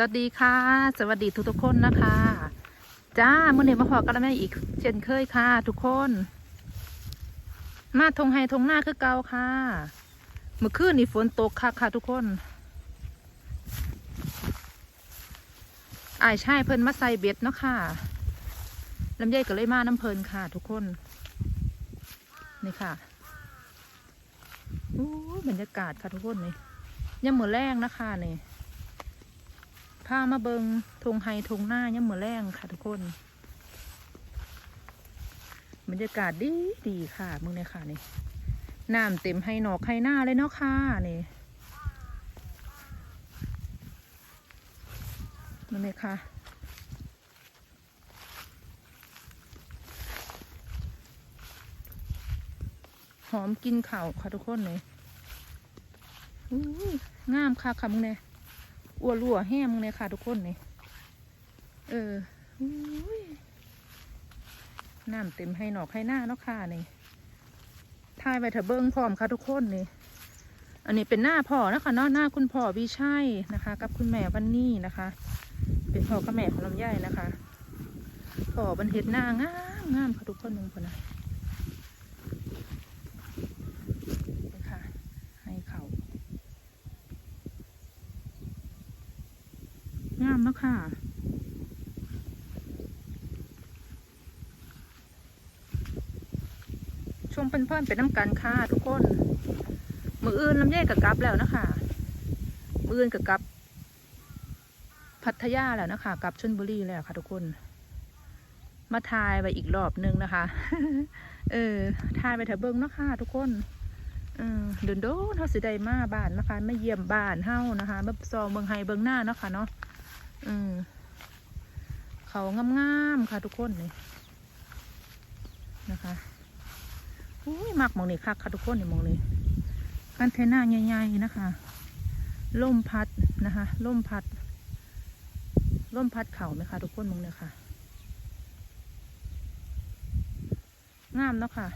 สวัสดีค่ะ สวัสดีทุกทุกคนนะคะ จ้ามื่อนี้มาพอกันแล้วแม่อีก เช่นเคยค่ะ ทุกคน มาทงไฮทงหน้าคือเก่าค่ะ เมื่อคืนนี่ฝนตกค่ะค่ะทุกคนอายชายเพิ่นมาใส่เบ็ดเนาะค่ะลำไยก็เลยมาน้ำเพลินค่ะ ทุกคน นี่ค่ะอู้บรรยากาศค่ะทุกคนนี่ยังเหมือนแรงนะคะนี่ พามาเบิงทงไฮทงหน้าย่ำมือแรงค่ะทุกคนบรรยากาศดีดีค่ะมึงเนี่ยค่ะนี่น้ำเต็มให้หนอกให้หน้าเลยเนาะค่ะนี่มึงเนี่ยค่ะหอมกินเข่าค่ะทุกคนเลยอุ้ยงามค่ะค่ะมึงเนี่ย อ้วรั่วแห้มเลยค่ะ ทุกคนนี่เออน้ำเต็มให้หนอกให้หน้าเนาะค่ะนี่ทายไปเถอะเบิ้งพร้อมค่ะทุกคนนี่ อันนี้เป็นหน้าพ่อนะคะเนาะหน้าคุณพ่อวิชัยนะคะ กับคุณแม่วันนี่นะคะ เป็นพ่อกับแม่ของลำไยนะคะพ่อบันเฮ็ดหน้างามงามค่ะทุกคนนึงคนนะนี่ค่ะ ให้เขา งามแล้วค่ะ ชมเพื่อนๆเป็นน้ำกันค่ะทุกคน มืออื่นลำไยกับกับแล้วนะคะ มืออื่นกับกับพัทยาแล้วนะคะกับชนบุรีแล้วค่ะทุกคน มาทายไปอีกรอบนึงนะคะ เออทายไปแถวเบิ้งเนาะค่ะทุกคนเออเดินโดนเฮาสิได้มาบ้านนะคะมาเยี่ยมบ้านเฮานะคะมาซองเบิงไฮเบิงหน้าเนาะค่ะเนาะ อืมเขางามๆค่ะทุกคนนี่นะคะอุ้ยมักมองนี่คักค่ะทุกคนนี่มองนี่คันเทน่าใหญ่ๆนะคะล่มพัดนะคะล่มพัดล่มพัดเข่าไหมคะทุกคนมองเนี่ยค่ะ งามเนาะค่ะ